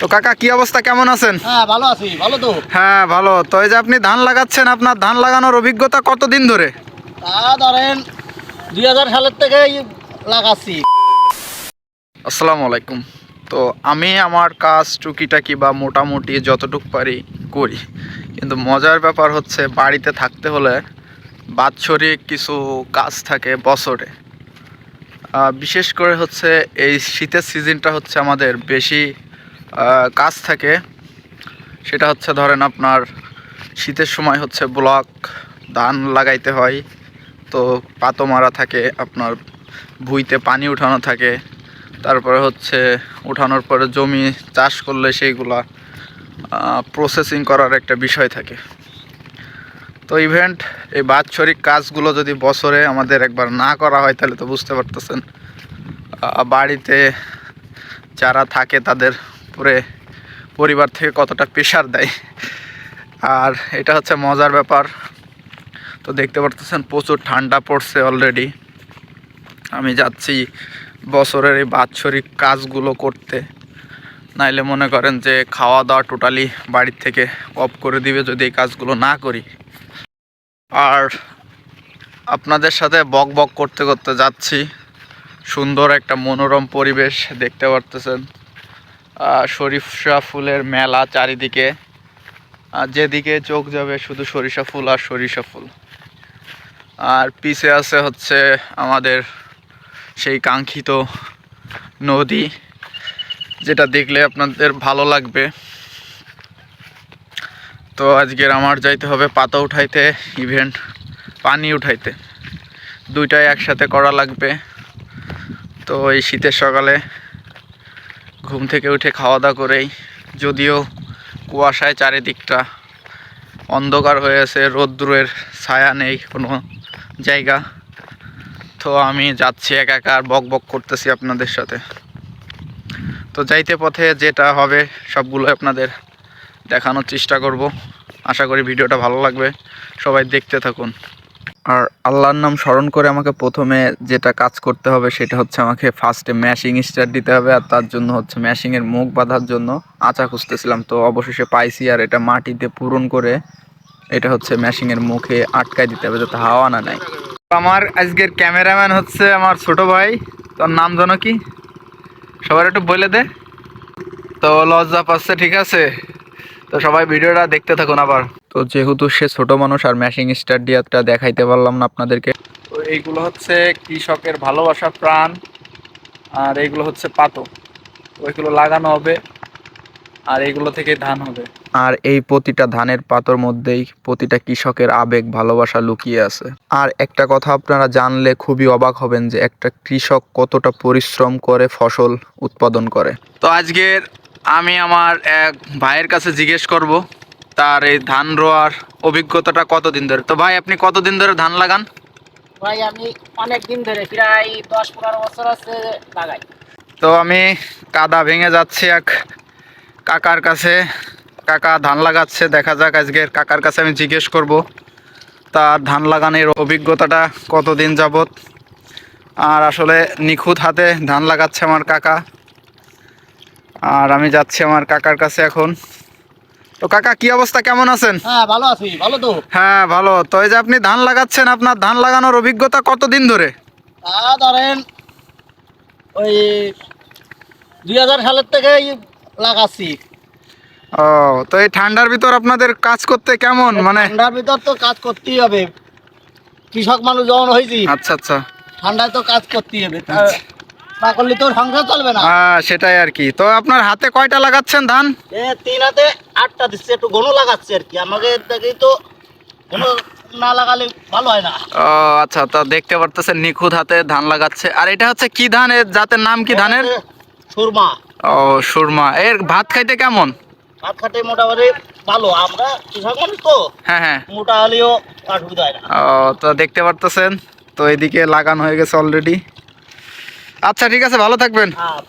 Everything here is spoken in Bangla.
তো কাকা কি অবস্থা? কেমন আছেন? হ্যাঁ ভালো আছি। ভালো তো। হ্যাঁ ভালো। তো এই যে আপনি ধান লাগাচ্ছেন আপনার ধান লাগানোর অভিজ্ঞতা কতদিন ধরে? তা ধরেন দুই হাজার সালের থেকেই লাগাচ্ছি। আসসালামু আলাইকুম। তো আমি আমার কাজ টুকিটাকি বা মোটামুটি যতটুকু পারি করি। কিন্তু মজার ব্যাপার হচ্ছে বাড়িতে থাকতে হলে বাৎসরিক কিছু কাজ থাকে বছরে। বিশেষ করে হচ্ছে এই শীতের সিজনটা হচ্ছে আমাদের বেশি কাজ থাকে, সেটা হচ্ছে ধরেন আপনার শীতের সময় হচ্ছে ব্লক, ধান লাগাইতে হয়, তো পাতো মারা থাকে, আপনার ভুইতে পানি উঠানো থাকে, তারপরে হচ্ছে উঠানোর পরে জমি চাষ করলে সেইগুলা প্রসেসিং করার একটা বিষয় থাকে। তো ইভেন্ট এই বাৎসরিক কাজগুলো যদি বছরে আমাদের একবার না করা হয়, তাহলে তো বুঝতে পারতেছেন বাড়িতে যারা থাকে তাদের পরে পরিবার থেকে কতটা প্রেশার দেয়। আর এটা হচ্ছে মজার ব্যাপার। তো দেখতে পারতেছেন প্রচুর ঠান্ডা পড়ছে অলরেডি আমি যাচ্ছি বছরের এই বাৎসরিক কাজগুলো করতে। নাইলে মনে করেন যে খাওয়া দাওয়া টোটালি বাড়ির থেকে অফ করে দিবে যদি এই কাজগুলো না করি। আর আপনাদের সাথে বক বক করতে করতে যাচ্ছি। সুন্দর একটা মনোরম পরিবেশ দেখতে পারতেছেন। সরিষা ফুলের মেলা চারিদিকে। আর যেদিকে চোখ যাবে শুধু সরিষা ফুল আর সরিষা ফুল। আর পিছে আছে হচ্ছে আমাদের সেই কাঙ্ক্ষিত নদী, যেটা দেখলে আপনাদের ভালো লাগবে। তো আজকের আমার যাইতে হবে পাতা উঠাইতে ইভেন্ট পানি উঠাইতে। দুইটাই একসাথে করা লাগবে। তো এই শীতের সকালে ঘুম থেকে উঠে খাওয়া দাওয়া করেই। যদিও কুয়াশায় চারিদিকটা অন্ধকার হয়ে আছে, রৌদ্রের ছায়া নেই কোনো জায়গা। তো আমি যাচ্ছি একা একা আর বক বক করতেছি আপনাদের সাথে। তো যাইতে পথে যেটা হবে সবগুলো আপনাদের দেখানোর চেষ্টা করব। আশা করি ভিডিওটা ভালো লাগবে। সবাই দেখতে থাকুন। আর আল্লাহর নাম স্মরণ করে আমাকে প্রথমে যেটা কাজ করতে হবে সেটা হচ্ছে আমাকে ফার্স্টে ম্যাশিং স্টার্ট দিতে হবে আর তার জন্য হচ্ছে ম্যাশিংয়ের মুখ বাঁধার জন্য আচা খুঁজতেছিলাম। তো অবশেষে পাইছি আর এটা মাটিতে পূরণ করে এটা হচ্ছে ম্যাশিংয়ের মুখে আটকায় দিতে হবে যাতে হাওয়া না নেয়। আমার আজকের ক্যামেরাম্যান হচ্ছে আমার ছোট ভাই। তোর নাম জানো কি? সবার একটু বলে দে। তো লজ্জা পাচ্ছে, ঠিক আছে? তো সবাই ভিডিওটা দেখতে থাকুন আবার। তো যেহেতু সে ছোট মানুষ আর ম্যাশিং স্টার দিয়াটা দেখাইতে পারলাম না আপনাদেরকে। তো এইগুলো হচ্ছে কৃষকের ভালোবাসা প্রাণ, আর এইগুলো হচ্ছে পাতো ওইগুলো লাগানো হবে, আর এইগুলো থেকে ধান হবে। আর এই প্রতিটা ধানের পাতর মধ্যেই প্রতিটা কৃষকের আবেগ, ভালোবাসা লুকিয়ে আছে। আর একটা কথা আপনারা জানলে খুবই অবাক হবেন যে একটা কৃষক কতটা পরিশ্রম করে ফসল উৎপাদন করে। তো আজকের আমি আমার এক ভাইয়ের কাছে জিজ্ঞেস করব তার এই ধান রোয়ার অভিজ্ঞতাটা কতদিন ধরে? তো ভাই আপনি কতদিন ধরে ধান লাগান? ভাই আমি অনেক দিন ধরে প্রায় দশ পনেরো বছর আছে লাগাই। তো আমি কাদা ভেঙে যাচ্ছি এক কাকার কাছে। কাকা ধান লাগাচ্ছে দেখা যাক আজকের কাকার কাছে আমি জিজ্ঞেস করব তার ধান লাগানোর অভিজ্ঞতাটা কতদিন যাবত আর আসলে নিখুঁত হাতে ধান লাগাচ্ছে আমার কাকা। আর আমি যাচ্ছি আমার কাকার কাছে এখন। তো কাকা কি অবস্থা? কেমন আছেন? হ্যাঁ ভালো আছি। ভালো তো। হ্যাঁ ভালো। তো এই যে আপনি ধান লাগাচ্ছেন আপনার ধান লাগানোর অভিজ্ঞতা কতদিন ধরে? তা ধরেন ওই দুই হাজার সালের থেকেই লাগাচ্ছি। ও তো এই ঠান্ডার ভিতর আপনাদের কাজ করতে কেমন? মানে ঠান্ডার ভিতর তো কাজ করতেই হবে। কৃষক মানুষ যখন হয়েছি আচ্ছা আচ্ছা। ঠান্ডায় তো কাজ করতেই হবে। না করলে তো সংসার চলবে না। হ্যাঁ সেটাই আর কি। তো আপনার হাতে কয়টা লাগাচ্ছেন ধান? তিন হাতে আটটা দিচ্ছে একটু ঘন লাগাচ্ছে আর কি। আমাকে দেখি তো না লাগালে ভালো হয় না। ও আচ্ছা তা দেখতে পারতেছেন নিখুঁত হাতে ধান লাগাচ্ছে। আর এটা হচ্ছে কি ধান? এর জাতের নাম কি ধানের? সুরমা। ও সুরমা। এর ভাত খাইতে কেমন? ভাত খাটে মোটামুটি ভালো। আমরা কৃষক মানুষ তো হ্যাঁ হ্যাঁ। মোটা হলেও অসুবিধা হয় না। ও তো দেখতে পারতেছেন তো এদিকে লাগানো হয়ে গেছে অলরেডি আচ্ছা ঠিক আছে ভালো থাকবেন। হ্যাঁ।